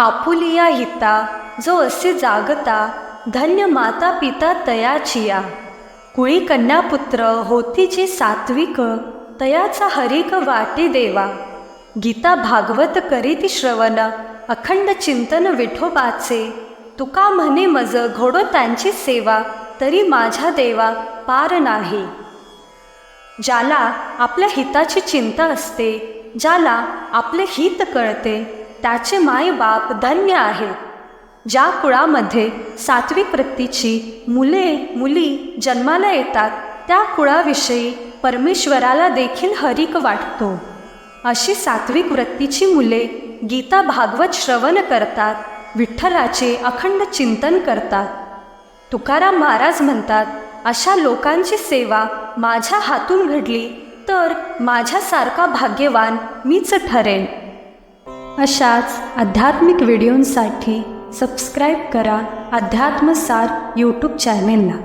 Apulia हिता जो असे जागता धन्य माता पिता तयाचिया. कुळी कन्यापुत्र होतीची सात्विक तयाचा हरिक वाटी देवा. गीता भागवत करीती श्रवण अखंड चिंतन विठोबाचे. तुका म्हणे मज घोडो त्यांची सेवा तरी माझ्या देवा पार नाही. ज्याला आपल्या हिताची चिंता असते ज्याला आपले हित कळते त्याचे मायबाप धन्य आहे ज्या कुळामध्ये सात्विक वृत्तीची मुले मुली जन्माला येतात त्या कुळाविषयी परमेश्वराला देखील हरिक वाटतो. अशी सात्विक वृत्तीची मुले गीता भागवत श्रवण करतात विठ्ठलाचे अखंड चिंतन करतात. तुकाराम महाराज म्हणतात अशा लोकांची सेवा माझ्या हातून घडली तर माझ्यासारखा भाग्यवान मीच ठरेन. अशाच आध्यात्मिक व्हिडिओंसाठी सबस्क्राईब करा अध्यात्मसार यूट्यूब चॅनेलला.